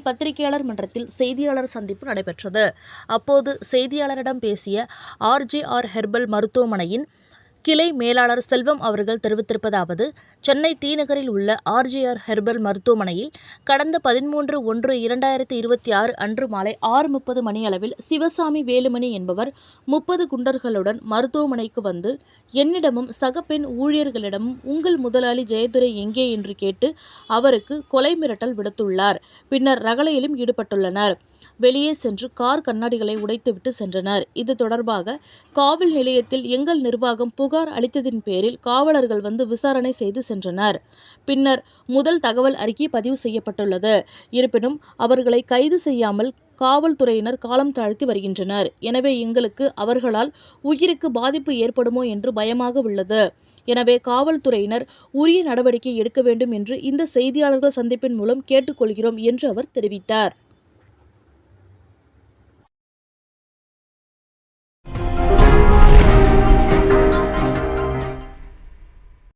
பத்திரிகையாளர் மன்றத்தில் செய்தியாளர் சந்திப்பு நடைபெற்றது. அப்போது செய்தியாளரிடம் பேசிய ஆர்ஜேஆர் ஹெர்பல் மருத்துவமனையின் கிளை மேலாளர் செல்வம் அவர்கள் தெரிவித்திருப்பதாவது சென்னை தீநகரில் உள்ள ஆர்ஜிஆர் ஹெர்பல் மருத்துவமனையில் கடந்த பதிமூன்று ஒன்று இரண்டாயிரத்தி இருபத்தி ஆறு அன்று மாலை ஆறு முப்பது மணியளவில் சிவசாமி வேலுமணி என்பவர் முப்பது குண்டர்களுடன் மருத்துவமனைக்கு வந்து என்னிடமும் சக பெண் ஊழியர்களிடமும் உங்கள் முதலாளி ஜெயதுரை எங்கே? என்று கேட்டு அவருக்கு கொலை மிரட்டல் விடுத்துள்ளார். பின்னர் ரகளையிலும் ஈடுபட்டுள்ளனர். வெளியே சென்று கார் கண்ணாடிகளை உடைத்துவிட்டு சென்றனர். இது தொடர்பாக காவல் நிலையத்தில் எங்கள் நிர்வாகம் புகார் அளித்ததின் பேரில் காவலர்கள் வந்து விசாரணை செய்து சென்றனர். பின்னர் முதல் தகவல் அறிக்கை பதிவு செய்யப்பட்டுள்ளது. இருப்பினும் அவர்களை கைது செய்யாமல் காவல்துறையினர் காலம் தாழ்த்தி வருகின்றனர். எனவே எங்களுக்கு அவர்களால் உயிருக்கு பாதிப்பு ஏற்படுமோ என்று பயமாக உள்ளது. எனவே காவல்துறையினர் உரிய நடவடிக்கை எடுக்க வேண்டும் என்று இந்த செய்தியாளர்கள் சந்திப்பின் மூலம் கேட்டுக்கொள்கிறோம் என்று அவர் தெரிவித்தார்.